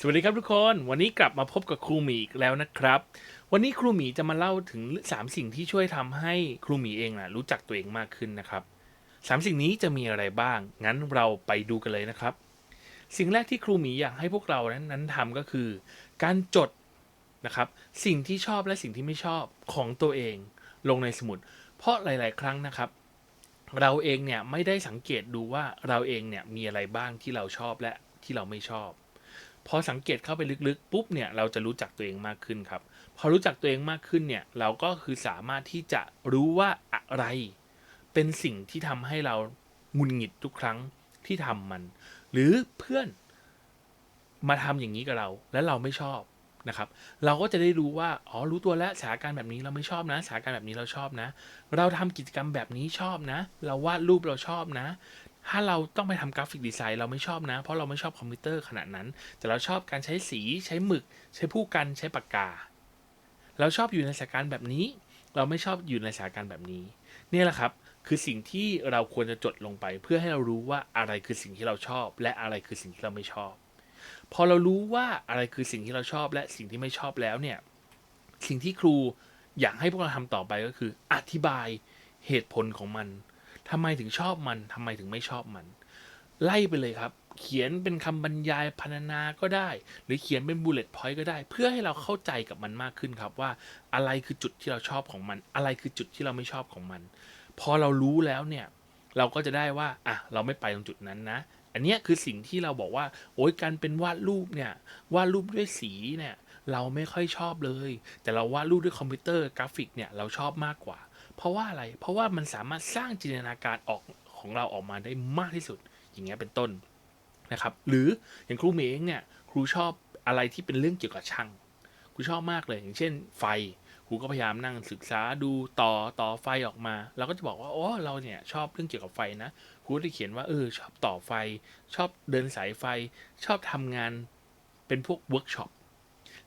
สวัสดีครับทุกคน วันนี้กลับมาพบกับครูหมีอีกแล้วนะครับ วันนี้ครูหมีจะมาเล่าถึง 3 สิ่งที่ช่วยทำให้ครูหมีเองนะรู้จักตัวเองมากขึ้นนะครับสามสิ่งนี้จะมีอะไรบ้าง งั้นเราไปดูกันเลยนะครับ สิ่งแรกที่ครูหมีอยากให้พวกเรานั้นนั้นทำก็คือ การจดนะครับสิ่งที่ชอบและสิ่งที่ไม่ชอบของตัวเอง ลงในสมุด เพราะหลาย ๆ ครั้งนะครับ เราเองเนี่ยไม่ได้สังเกตดูว่าเราเองเนี่ยมีอะไรบ้างที่เราชอบและที่เราไม่ชอบ พอสังเกตเข้าไปลึกๆปุ๊บเนี่ยเราจะรู้จักตัวเองมากขึ้นครับ พอรู้จักตัวเองมากขึ้นเนี่ยเราก็คือสามารถที่จะรู้ว่าอะไร เป็นสิ่งที่ทำให้เรางุนหงิดทุกครั้งที่ทำมัน หรือเพื่อนมาทำอย่างนี้กับเราแล้วเราไม่ชอบนะครับเราก็จะได้รู้ว่าอ๋อรู้ตัวแล้วสถานการณ์แบบนี้เราไม่ชอบนะสถานการณ์แบบนี้เราชอบนะ เราทำกิจกรรมแบบนี้ชอบนะ เราวาดรูปเราชอบนะ ถ้าเราต้องไปทำกราฟิกดีไซน์เราไม่ชอบนะ เพราะเราไม่ชอบคอมพิวเตอร์ขนาดนั้น แต่เราชอบการใช้สีใช้หมึก ใช้ผู้กันใช้ปากกา เราชอบอยู่ในสถานการณ์แบบนี้ เราไม่ชอบอยู่ในสถานการณ์แบบนี้เนี่แหละครับคือสิ่งที่เราควรจะจดลงไป เพื่อให้เรารู้ว่าอะไรคือสิ่งที่เราชอบ และอะไรคือสิ่งที่เราไม่ชอบ พอเรารู้ว่าอะไรคือสิ่งที่เราชอบ และสิ่งที่ไม่ชอบแล้วเนี่ยสิ่งที่ครูอยากให้พวกเราทำต่อไปก็คือ อธิบายเหตุผลของมัน ทำไมถึงชอบมันทำไมถึงไม่ชอบมัน ไล่ไปเลยครับ เขียนเป็นคำบรรยายพรรณนาก็ได้ หรือเขียนเป็นบูเลต์พอยต์ก็ได้ เพื่อให้เราเข้าใจกับมันมากขึ้นครับว่าอะไรคือจุดที่เราชอบของมัน อะไรคือจุดที่เราไม่ชอบของมัน พอเรารู้แล้วเนี่ยเราก็จะได้ว่าอะเราไม่ไปตรงจุดนั้นนะ อันเนี้ยคือสิ่งที่เราบอกว่า โอ้ยการเป็นวาดรูปเนี่ยวาดรูปด้วยสีเนี่ยเราไม่ค่อยชอบเลย แต่เราวาดรูปด้วยคอมพิวเตอร์กราฟิกเนี่ยเราชอบมากกว่า เพราะว่าอะไร เพราะว่ามันสามารถสร้างจินตนาการออกของเราออกมาได้มากที่สุด อย่างเงี้ยเป็นต้นนะครับ หรืออย่างครูเมย์เองเนี่ย ครูชอบอะไรที่เป็นเรื่องเกี่ยวกับช่างครูชอบมากเลย อย่างเช่น ไฟ ครูก็พยายามนั่งศึกษาดูต่อต่อไฟออกมา เราก็จะบอกว่า โอ้เราเนี่ยชอบเรื่องเกี่ยวกับไฟนะ ครูก็จะเขียนว่า เออ ชอบต่อไฟ ชอบเดินสายไฟ ชอบทำงานเป็นพวกเวิร์กช็อป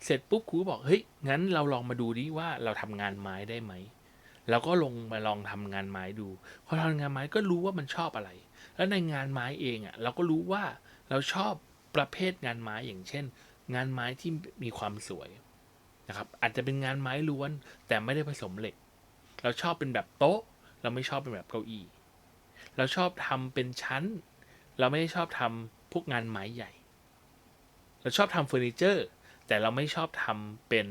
เสร็จปุ๊บครูบอก เฮ้ย งั้นเราลองมาดูดิว่าเราทำงานไม้ได้ไหม แล้วก็ลงมาลองทำงานไม้ดูพอทำงานไม้ก็รู้ว่ามันชอบอะไร แล้วในงานไม้เองอะเราก็รู้ว่าเราชอบประเภทงานไม้อย่างเช่น งานไม้ที่มีความสวยนะครับอาจจะเป็นงานไม้ล้วนแต่ไม่ได้ผสมเหล็ก เราชอบเป็นแบบโต๊ะ เราไม่ชอบเป็นแบบเก้าอี้ เราชอบทำเป็นชั้น เราไม่ได้ชอบทำพวกงานไม้ใหญ่ เราชอบทำเฟอร์นิเจอร์ แต่เราไม่ชอบทำเป็น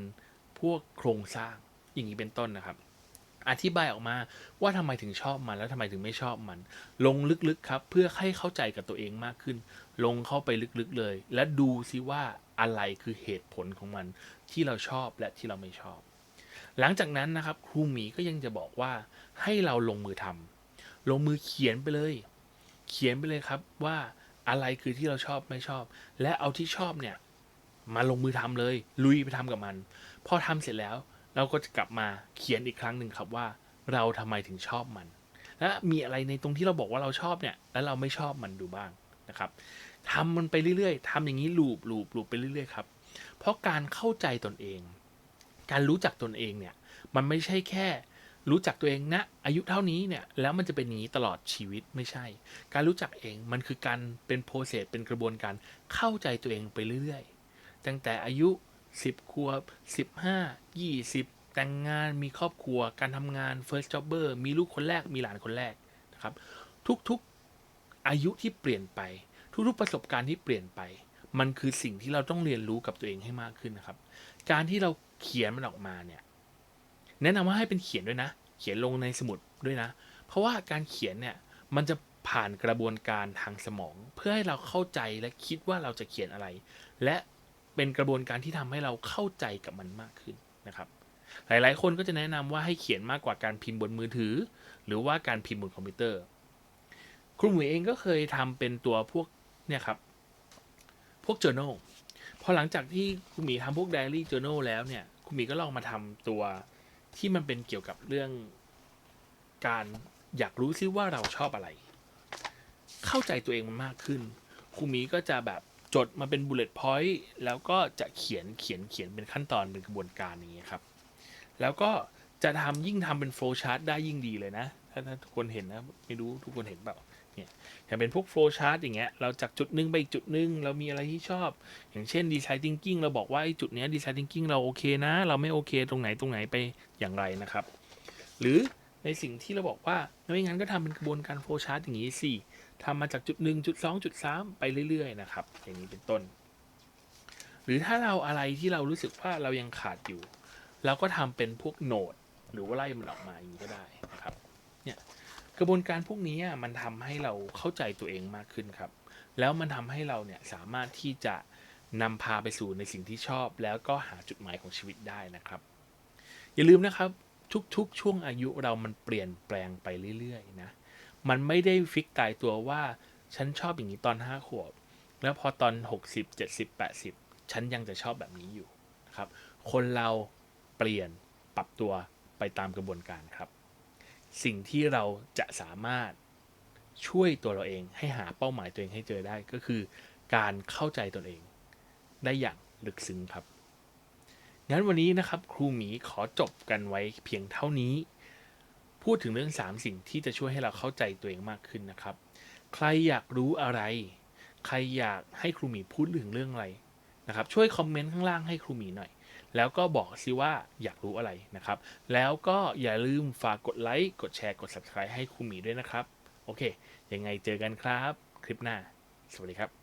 พวกโครงสร้างอย่างนี้เป็นต้นนะครับ อธิบายออกมาว่าทำไมถึงชอบมัน แล้วทำไมถึงไม่ชอบมัน ลงลึกๆครับ เพื่อให้เข้าใจกับตัวเองมากขึ้น ลงเข้าไปลึกๆเลย และดูซิว่าอะไรคือเหตุผลของมัน ที่เราชอบและที่เราไม่ชอบ หลังจากนั้นนะครับ ครูหมีก็ยังจะบอกว่าให้เราลงมือทำลงมือเขียนไปเลย เขียนไปเลยครับว่าอะไรคือที่เราชอบไม่ชอบ และเอาที่ชอบเนี่ยมาลงมือทำเลย ลุยไปทำกับมัน พอทำเสร็จแล้ว เราก็จะกลับมาเขียนอีกครั้งหนึ่งครับว่า เราทำไมถึงชอบมัน และมีอะไรในตรงที่เราบอกว่าเราชอบเนี่ย แล้วเราไม่ชอบมันดูบ้างนะครับทำมันไปเรื่อยๆทำอย่างนี้ลูบลูบลูบไปเรื่อยๆครับ เพราะการเข้าใจตนเอง การรู้จักตนเองเนี่ย มันไม่ใช่แค่รู้จักตัวเองนะอายุเท่านี้เนี่ยแล้วมันจะเป็นอย่างนี้ตลอดชีวิตไม่ใช่ การรู้จักเองมันคือการเป็นโปรเซสเป็นกระบวนการเข้าใจตัวเองไปเรื่อยๆ ตั้งแต่อายุ 10ขวบ15 20 แต่งงานมีครอบครัว การทำงาน first jobber มีลูกคนแรกมีหลานคนแรกนะครับ ทุกๆอายุที่เปลี่ยนไป ทุกๆประสบการณ์ที่เปลี่ยนไป มันคือสิ่งที่เราต้องเรียนรู้กับตัวเองให้มากขึ้นนะครับ การที่เราเขียนมันออกมาเนี่ยแนะนำว่าให้เป็นเขียนด้วยนะ เขียนลงในสมุดด้วยนะ เพราะว่าการเขียนเนี่ยมันจะผ่านกระบวนการทางสมอง เพื่อให้เราเข้าใจและคิดว่าเราจะเขียนอะไร และ เป็นกระบวนการที่ทำให้เราเข้าใจกับมันมากขึ้นนะครับ หลายๆ คนก็จะแนะนำว่าให้เขียนมากกว่าการพิมพ์บนมือถือ หรือว่าการพิมพ์บนคอมพิวเตอร์ ครูหมวยเองก็เคยทำเป็นตัวพวกเนี่ยครับ พวก journal พอหลังจากที่คุณหมีทำพวก diary journal แล้วเนี่ยคุณหมีก็ลองมาทำตัวที่มันเป็นเกี่ยวกับเรื่องการอยากรู้ซิว่าเราชอบอะไร เข้าใจตัวเองมันมากขึ้นครูหมีก็จะแบบ จดมาเป็น bullet point แล้วก็จะเขียนเขียนเขียนเป็นขั้นตอนเป็นกระบวนการอย่างเงี้ยครับ แล้วก็จะทำยิ่งทำเป็น flow chart ได้ยิ่งดีเลยนะ ถ้าถ้าทุกคนเห็นนะ ไม่รู้ทุกคนเห็นเปล่าเนี่ยอย่างเป็นพวกโฟล์ชาร์ตอย่างเงี้ยเราจากจุดหนึ่งไปอีกจุดหนึ่งเรามีอะไรที่ชอบ อย่างเช่นดีไซน์ thinking เราบอกว่าไอ้จุดเนี้ยดีไซน์ thinking เราโอเคนะ เราไม่โอเคตรงไหนตรงไหนไปอย่างไรนะครับ หรือ ในสิ่งที่เราบอกว่าไม่งั้นก็ทำเป็นกระบวนการโฟชาร์ตอย่างนี้สิทำมาจากจุดหนึ่งจุดสองจุดสามไปเรื่อยๆนะครับ อย่างนี้เป็นต้น หรือถ้าเราอะไรที่เรารู้สึกว่าเรายังขาดอยู่ เราก็ทำเป็นพวกโนดหรือว่าไล่มันออกมาอย่างนี้ก็ได้นะครับ เนี่ยกระบวนการพวกนี้มันทำให้เราเข้าใจตัวเองมากขึ้นครับ แล้วมันทำให้เราเนี่ยสามารถที่จะนำพาไปสู่ในสิ่งที่ชอบ แล้วก็หาจุดหมายของชีวิตได้นะครับ อย่าลืมนะครับ ทุกๆ ช่วงอายุเรามันเปลี่ยนแปลงไปเรื่อยๆนะมันไม่ได้ฟิกตายตัวว่าฉันชอบอย่างนี้ตอนห้าขวบ แล้วพอตอน 60 70 80 ฉันยังจะชอบแบบนี้อยู่นะครับ คนเราเปลี่ยนปรับตัวไปตามกระบวนการครับ สิ่งที่เราจะสามารถช่วยตัวเราเองให้หาเป้าหมายตัวเองให้เจอได้ก็คือ การเข้าใจตนเองได้อย่างลึกซึ้งครับ งั้นวันนี้นะครับครูหมีขอจบกันไว้เพียงเท่านี้ พูดถึงเรื่อง 3 สิ่งที่จะช่วยให้เราเข้าใจตัวเองมากขึ้นนะครับ ใครอยากรู้อะไร ใครอยากให้ครูหมีพูดถึงเรื่องอะไรนะครับ ช่วยคอมเมนต์ข้างล่างให้ครูหมีหน่อย แล้วก็บอกซิว่าอยากรู้อะไรนะครับ แล้วก็อย่าลืมฝากกดไลค์ กดแชร์ กด subscribe ให้ครูหมีด้วยนะครับ โอเค ยังไงเจอกันครับ คลิปหน้า สวัสดีครับ